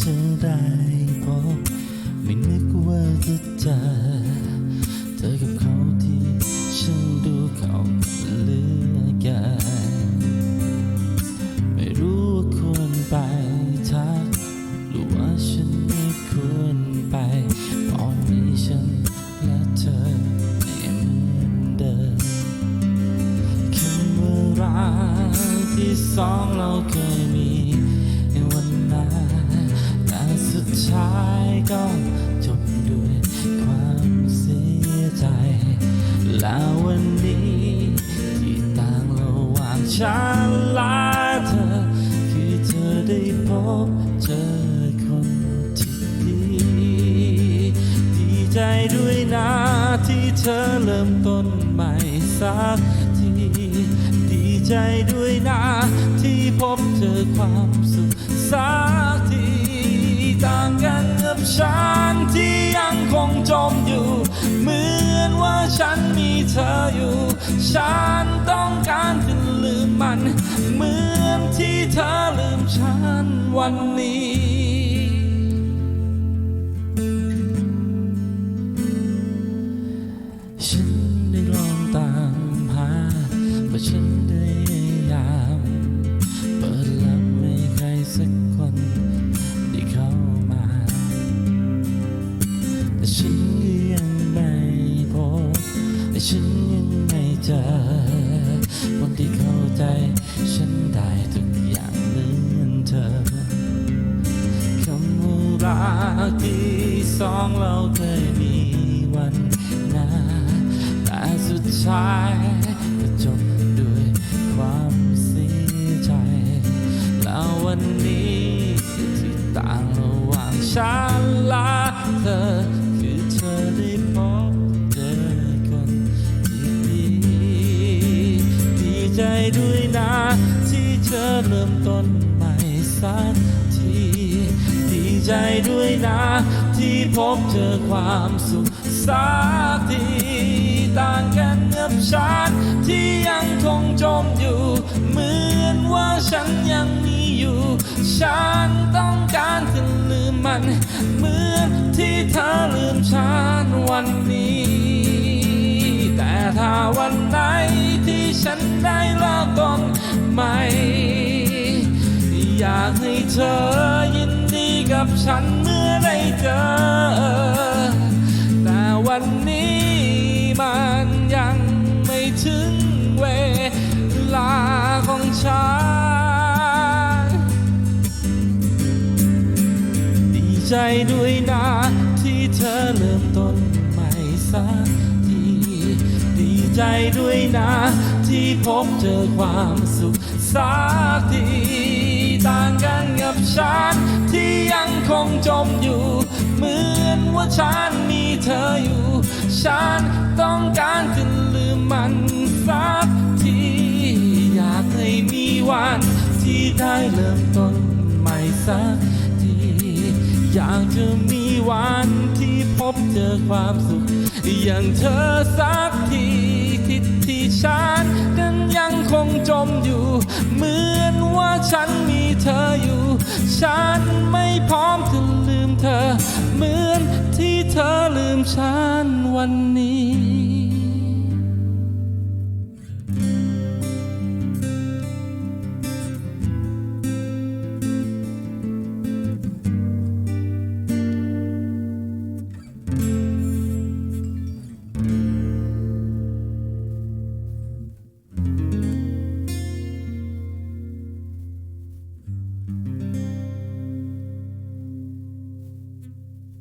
จะได้พบ ไม่นึกว่าจะเจอเธอกับเขาที่ฉันดูเขาเลือเกินไม่รู้ว่าควรไปทัก หรือว่าฉันไม่ควรไปปล่อยให้ฉันและเธอไม่เหมือนเดิมคำว่ารักที่สองเราเคยมี ฉันละเธอ คือเธอได้พบเจอคนที่ดี ดีใจด้วยนะที่เธอเริ่มต้นใหม่สักที ดีใจด้วยนะที่พบเจอความสุขสักที ต่างกันกับฉันที่ยังคงจมอยู่ เหมือนว่าฉันมีเธออยู่ ฉันต้องการจะลืมมัน เหมือนที่เธอลืมฉันวันนี้ฉันได้ลองตามหาว่าฉันได้ยาย เจอ คนที่เข้าใจฉันได้ทุกอย่างเหมือนเธอคำว่ารักที่สองเราเคยมีวันนั้นแต่สุดท้ายก็จบด้วยความเสียใจ แล้ววันนี้ที่ต่างระหว่างฉันและเธอคือ ด้วยนะที่เธอเริ่มต้นใหม่สักทีดีใจด้วยนะ ที่พบเจอความสุขสักทีต่างกันกับฉันที่ยังคงจมอยู่ เหมือนว่าฉันยังมีอยู่ ฉันต้องการจะลืมมัน เหมือนที่เธอลืมฉันวันนี้ แต่ถ้าวันไหน ฉันได้เริ่มต้นใหม่ อยากให้เธอยินดีกับฉันเมื่อได้เจอ แต่วันนี้มันยังไม่ถึงเวลาของฉัน ดีใจด้วยนะที่เธอเริ่มต้น ใจด้วยนะ ที่พบเจอความสุขสักทีต่างกันกับฉัน ที่ยังคงจมอยู่ เหมือนว่าฉันมีเธออยู่ ฉันต้องการจะลืมมันสักทีอยากให้มีวัน ที่ได้เริ่มต้นใหม่สักทีอยากจะมีวันที่พบเจอความสุขอย่างเธอสักที ที่ฉันนั้นยังคงจมอยู่ เหมือนว่าฉันมีเธออยู่ ฉันไม่พร้อมจะลืมเธอ เหมือนที่เธอลืมฉันวันนี้